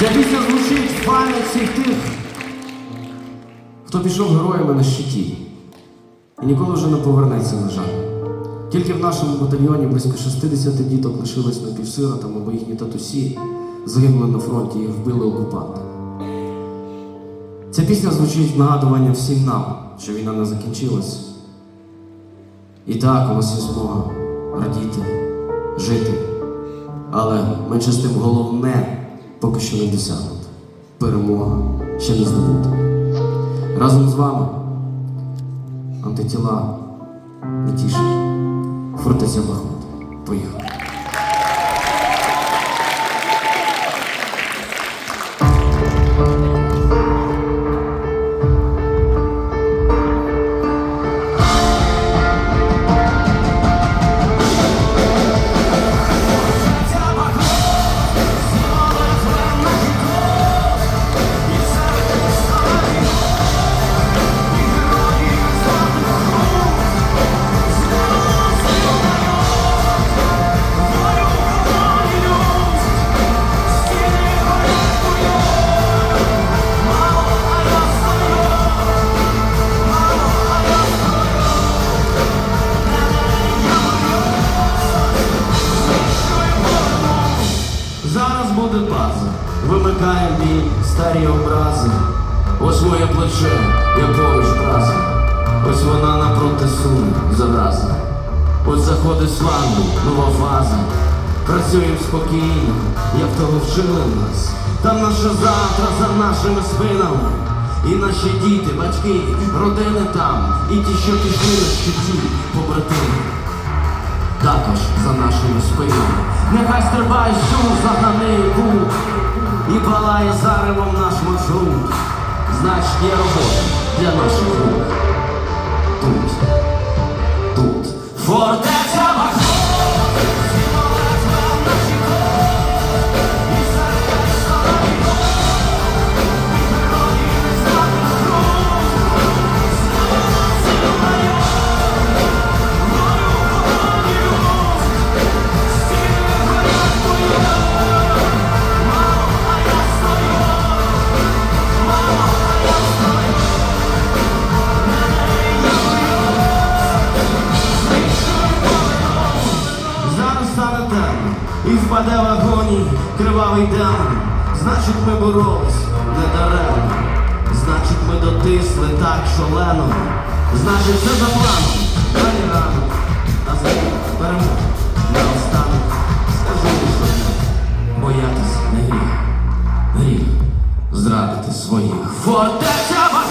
Ця пісня звучить в пам'ять всіх тих, хто пішов героями на щиті і ніколи вже не повернеться, на жаль. Тільки в нашому батальйоні близько 60 діток лишились напівсиротами, бо їхні татусі загинули на фронті, їх вбили окупанти. Ця пісня звучить нагадування всім нам, що війна не закінчилась. І так, у нас є змога радіти, жити. Але менше з тим головне поки що не досягнута. Перемога ще не здобута. Разом з вами антитіла не тішить. фортеця Бахмут. Поїхали. Буде база, вимикаємо бій, старі образи. Ось моє плече, я поруч браза. Ось вона напроти суне, зараза. Ось заходить флангу, нова фаза. Працюємо спокійно, як того вчили нас. Там наше завтра за нашими спинами. І наші діти, батьки, родини там, і ті, що пішли на щиті, побратими також за нашою спиною. Нехай стрибає щур загнаний кут і палає заревом наш маршрут. Значить, є робота для наших рук. Тут, тут. Фортеця впаде в агонії кривавий демон. Значить, ми боролись не даремно. Значить, ми дотисли так шалено. Значить, все за планом. Далі рано. А за перемога. Наостанок скажу лише. Боятись не гріх. Гріх зрадити своїх. Фортеця